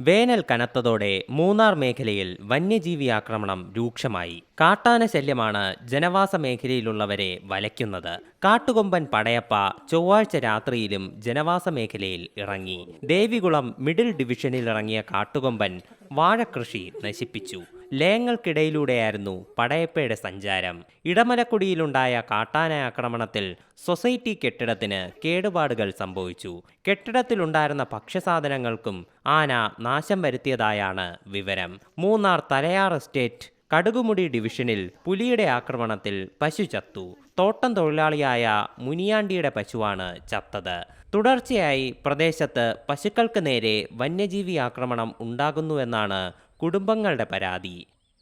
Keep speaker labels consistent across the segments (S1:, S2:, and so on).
S1: വേനൽ കനത്തതോടെ മൂന്നാർ മേഖലയിൽ വന്യജീവി ആക്രമണം രൂക്ഷമായി. കാട്ടാന ശല്യമാണ് ജനവാസ മേഖലയിലുള്ളവരെ വലയ്ക്കുന്നത്. കാട്ടുകൊമ്പൻ പടയപ്പ ചൊവ്വാഴ്ച രാത്രിയിലും ജനവാസ മേഖലയിൽ ഇറങ്ങി. ദേവികുളം മിഡിൽ ഡിവിഷനിൽ ഇറങ്ങിയ കാട്ടുകൊമ്പൻ വാഴക്കൃഷി നശിപ്പിച്ചു. ലയങ്ങൾക്കിടയിലൂടെയായിരുന്നു പടയപ്പയുടെ സഞ്ചാരം. ഇടമലക്കുടിയിലുണ്ടായ കാട്ടാന ആക്രമണത്തിൽ സൊസൈറ്റി കെട്ടിടത്തിന് കേടുപാടുകൾ സംഭവിച്ചു. കെട്ടിടത്തിലുണ്ടായിരുന്ന ഭക്ഷ്യസാധനങ്ങൾക്കും ആന നാശം വരുത്തിയതായാണ് വിവരം. മൂന്നാർ തലയാർ എസ്റ്റേറ്റ് കടുകുമുടി ഡിവിഷനിൽ പുലിയുടെ ആക്രമണത്തിൽ പശു ചത്തു. തോട്ടം തൊഴിലാളിയായ മുനിയാണ്ടിയുടെ പശുവാണ് ചത്തത്. തുടർച്ചയായി പ്രദേശത്ത് പശുക്കൾക്ക് നേരെ വന്യജീവി ആക്രമണം ഉണ്ടാകുന്നുവെന്നാണ് കുടുംബങ്ങളുടെ പരാതി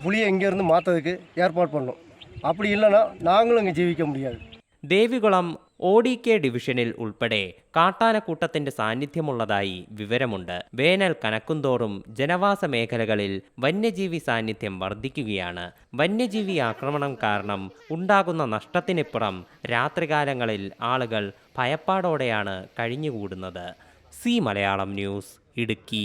S2: புளியை இங்கேருந்து மாற்றதுக்கு ஏற்பாடு பண்ணோம் அப்படி இல்லைன்னா நாங்களும் இங்கே ஜீவிக்க முடியாது
S1: ദേവികുളം ഒ ഡി കെ ഡിവിഷനിൽ ഉൾപ്പെടെ കാട്ടാനക്കൂട്ടത്തിന്റെ സാന്നിധ്യമുള്ളതായി വിവരമുണ്ട് വേനൽ കനക്കുന്തോറും ജനവാസ മേഖലകളിൽ വന്യജീവി സാന്നിധ്യം വർദ്ധിക്കുകയാണ് വന്യജീവി ആക്രമണം കാരണം ഉണ്ടാകുന്ന നഷ്ടത്തിനിപ്പുറം രാത്രികാലങ്ങളിൽ ആളുകൾ ഭയപ്പാടോടെയാണ് കഴിഞ്ഞുകൂടുന്നത് സി മലയാളം ന്യൂസ് ഇടുക്കി